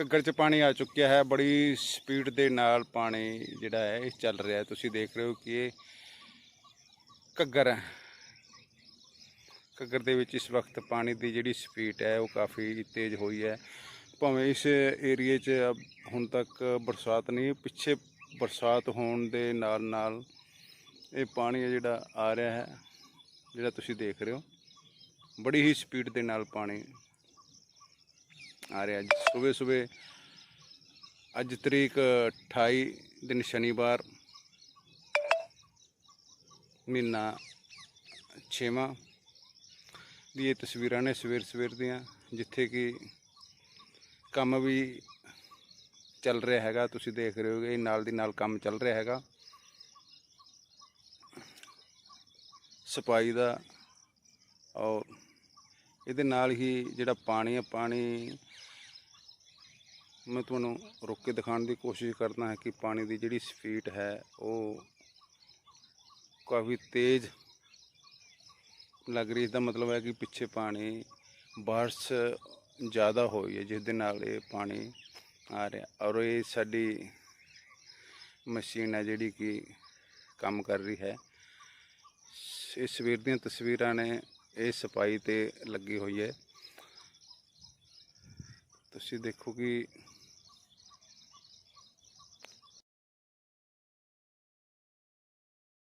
ਘੱਗਰ 'ਚ ਪਾਣੀ ਆ ਚੁੱਕਿਆ ਹੈ, ਬੜੀ ਸਪੀਡ ਦੇ ਨਾਲ ਪਾਣੀ ਜਿਹੜਾ ਹੈ ਇਹ ਚੱਲ ਰਿਹਾ ਹੈ। ਤੁਸੀਂ ਦੇਖ ਰਹੇ ਹੋ ਕਿ ਇਹ ਘੱਗਰ ਹੈ। ਘੱਗਰ ਦੇ ਵਿੱਚ ਇਸ ਵਕਤ ਪਾਣੀ ਦੀ ਜਿਹੜੀ ਸਪੀਡ ਹੈ, ਉਹ ਕਾਫੀ ਤੇਜ਼ ਹੋਈ ਹੈ। ਭਾਵੇਂ ਇਸ ਏਰੀਏ 'ਚ ਹੁਣ ਤੱਕ ਬਰਸਾਤ ਨਹੀਂ, ਪਿੱਛੇ ਬਰਸਾਤ ਹੋਣ ਦੇ ਨਾਲ ਨਾਲ ਇਹ ਪਾਣੀ ਹੈ ਜਿਹੜਾ ਆ ਰਿਹਾ ਹੈ, ਜਿਹੜਾ ਤੁਸੀਂ ਦੇਖ ਰਹੇ ਹੋ। ਬੜੀ ਹੀ ਸਪੀਡ ਦੇ ਨਾਲ ਪਾਣੀ ਆ ਰਿਹਾ ਜੀ ਸਵੇਰੇ ਸਵੇਰੇ ਅੱਜ ਤਰੀਕ 28 ਦਿਨ ਸ਼ਨੀਵਾਰ, ਮਹੀਨਾ 6ਵਾਂ ਦੀ ਇਹ ਤਸਵੀਰਾਂ ਨੇ ਸਵੇਰ ਸਵੇਰ ਦੀਆਂ, ਜਿੱਥੇ ਕਿ ਕੰਮ ਵੀ ਚੱਲ ਰਿਹਾ ਹੈਗਾ। ਤੁਸੀਂ ਦੇਖ ਰਹੇ ਹੋਗੇ ਨਾਲ ਦੀ ਨਾਲ ਕੰਮ ਚੱਲ ਰਿਹਾ ਹੈਗਾ। ਸਫ਼ਾਈ ਦਾ ਔਰ ਇਹਦੇ ਨਾਲ ਹੀ ਜਿਹੜਾ ਪਾਣੀ ਹੈ ਪਾਣੀ ਮੈਂ ਤੁਹਾਨੂੰ ਰੁੱਕ ਕੇ ਦਿਖਾਉਣ ਦੀ ਕੋਸ਼ਿਸ਼ ਕਰਦਾ ਹਾਂ ਕਿ ਪਾਣੀ ਦੀ ਜਿਹੜੀ ਸਪੀਡ ਹੈ, ਉਹ ਕਾਫੀ ਤੇਜ਼ ਲੱਗ ਰਹੀ ਇਸ ਦਾ ਮਤਲਬ ਹੈ ਕਿ ਪਿੱਛੇ ਪਾਣੀ, ਬਾਰਿਸ਼ ਜ਼ਿਆਦਾ ਹੋਈ ਹੈ, ਜਿਸ ਦੇ ਨਾਲ ਇਹ ਪਾਣੀ ਆ ਰਿਹਾ ਔਰ ਇਹ ਸਾਡੀ ਮਸ਼ੀਨ ਹੈ ਜਿਹੜੀ ਕਿ ਕੰਮ ਕਰ ਰਹੀ ਹੈ। ਇਹ ਸਵੇਰ ਦੀਆਂ ਤਸਵੀਰਾਂ ਨੇ ਇਹ ਸਫ਼ਾਈ ਤੇ ਲੱਗੀ ਹੋਈ ਹੈ। ਤੁਸੀਂ ਦੇਖੋ ਕਿ